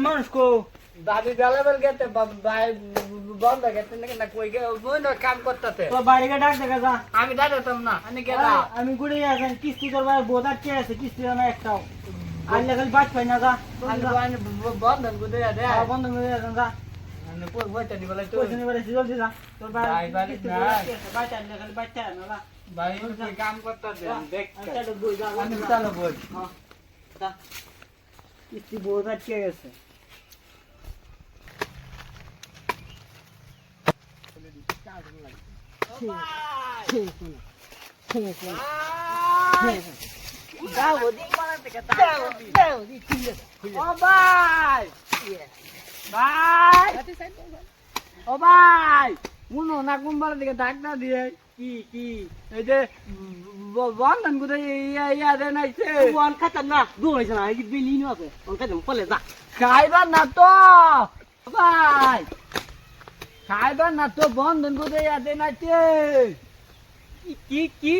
মানুষ বন্ধ গেতে নাকি না গে কাম করতেছে তোর বাড়িকে ডাক দেখা যা আমি দাঁড়াতাম না আমি গেলাম আমি গুড়ে আছেন কিস্তি করবার বোধার কে আছে কিস্তি না একটাও আনলে খালি বাদ পাই না যা বন্ধন করে দে বন্ধ করে যা দি দি খালি আচ্ছা হ্যাঁ দাও দি দাও দি খুলে ও ভাই! ভাই। ও ভাই মুনো না কুম্বার দিকে ডাক না দিয়ে কি কি? এই যে বন্ধন করে ইয়া ইয়া দে নাইছে ওয়ান খাতাম না দু হইছে না এই বিলি নি আছে ওন খাতাম পলে যা। খাইবার না তো ভাই। খাইবার না তো বন্ধন করে ইয়া দে নাইছে কি কি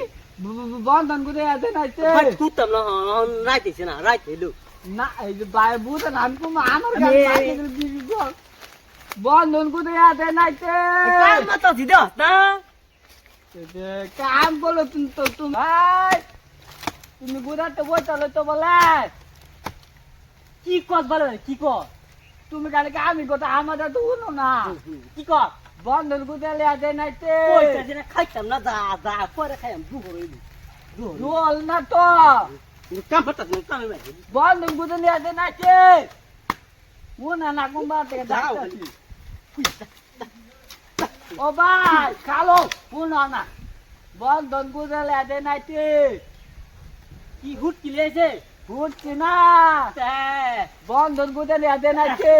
বন্ধন করে ইয়া দে নাইছে তুতাম না রাইতেছে না রাইতে লু না এই যে কুম আমার গান বল। বন্ধন দে কাম মাতা দিদা না। কাম করল তুমি তো তুমি ভাই বই তো বলে। কি কস বলে কি কস? তুমি কালকে আমি কথা আমাদের তো উনো না? কি কস? বন্ধন করে ইয়া দে নাইছে কইতা দিনা খাইতাম না যা যা পরে খাইম দু দু না তো। কাম মাতা দিন কাম নাই বন্ধন করে ইয়া দে নাইছে উনা না কুম্বা থেকে যাও ডাকতাছি। ও ভাই কালো উনা না বন্ধন করে ইয়া দে নাইছে কি হুট কি লেছে বুঝছি না তে বন্ধন করে ইয়া দে নাইছে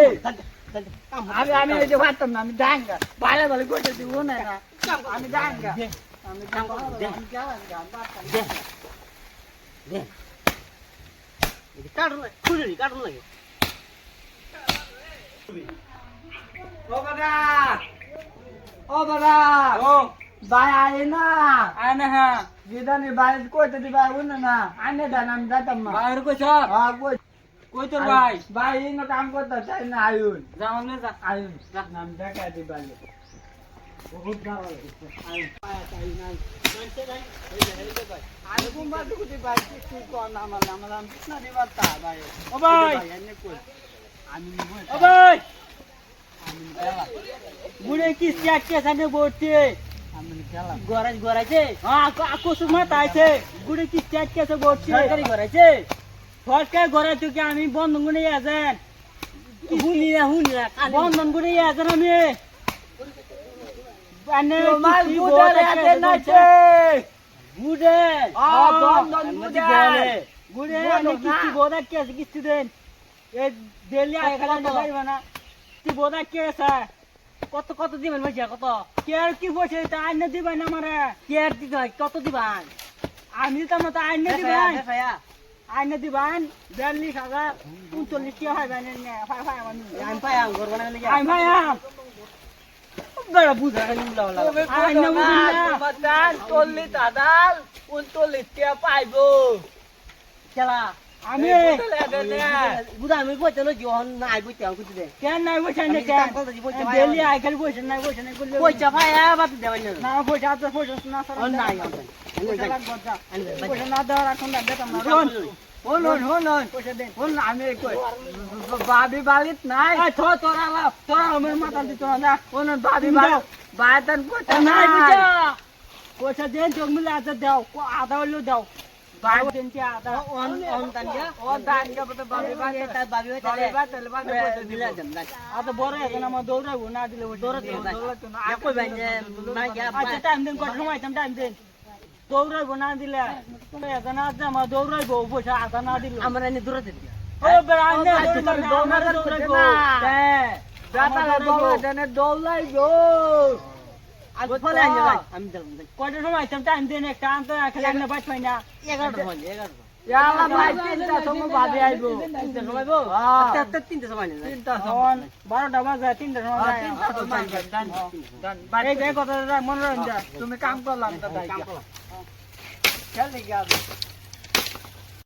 কাম আমি আমি এই যে পারতাম না আমি ডাঙ্গা ভালো ভালো করতে দিব না না আমি ডাঙ্গা আমি ডাঙ্গা দে। আমি গেলাম গা, আমি পারতাম না। দে দে কাটুন খুলি কাটুন লাগে ও বাবা ও বাবা ও ভাই আয় না আনে হ্যাঁ জিদানি ভাই কইতে দি ভাই উন না আনে দান আমি যাতাম না বাইরে কইছ হ্যাঁ কই কই তোর ভাই ভাই ইনো কাম করতে চাই না আয়ুন যাও নে যা আয়ুন নাম দেখা দি ভাই বুড়ে কি চাটকে সামনে বলতে গরাজ গরাইছে হ্যাঁ মাথা আছে বুড়ে কি চাটকে সে বলছে সরকারি আমি বন্ধন করে আছেন বন্ধন করে আছেন আমি কত কত দিবেন ভাইয়া কত? কে আর কি বসে তা আইনে দিবেন আমারে। কে আর দিতে হয় কত দিবেন? আমি তো মতো আইনে দিবেন। আইনে দিবেন বিয়াল্লিশ হাজার উনচল্লিশ কে হয় আমি না। আমি পাইয়াম বেড়া বুঝা খালি উল্লা উল্লা তুমি আইনে কইলো বুঝুন না না তোমার দান চল্লিশ হাজার উনচল্লিশ টাকা পাইবো। খেলা। আমি। বুঝা আমি বইতে লই নাই বইতে কিছু দে। কেন নাই বইছে না কেন? ডেলি আমার। বইছে নাই বইছে নাই করলে পয়সা ভাইয়া বাদ দেবেন না পয়সা আছে পয়সা না স্যার নাই পয়সা না দেওয়ার এখন না। না শোন শুনুন শুনুন পয়সা দেন। শুন আমি বাবি বালিত নাই। থো তোরা তোরা আমার মাথা দিত না শুনুন বাবি বালিত বায়তন কইতে নাই পয়সা দেন তো মিলে আছে দাও। আধা হইল দাও। দৌড়াবো না দিলে দৌড়াতে টাইম দিন কত সময় টাইম দিন। দৌড়াইবো না দিলে? এখন আছে আমার দৌড়াইবো পয়সা আধা না দিলে। আমরা এনে দূরে দিন ও বেড়া আচ্ছা, দৌড়াইবো দৌড়াইবো, আমার দৌড়াইবো। দৌড়াইবো। হ্যাঁ ভাই কয়টার সময় টাইম দিন একটা আনতে খেলে একটা বাইশ পাই না 11টা হয় 11টা ইয়ালা ভাই তিনটা সময় বাদে আইবো। তিনটা সময় হ্যাঁ। আস্তে আস্তে তিনটা সময় না তিনটা সময়। বারোটা বাজে তিনটা সময় হ্যাঁ, তিনটা সময় ডান, ডান, বাড়ি এই যে কত মনোরঞ্জন তুমি কাম করলাম দাদা কাম করো খেলে গিয়ে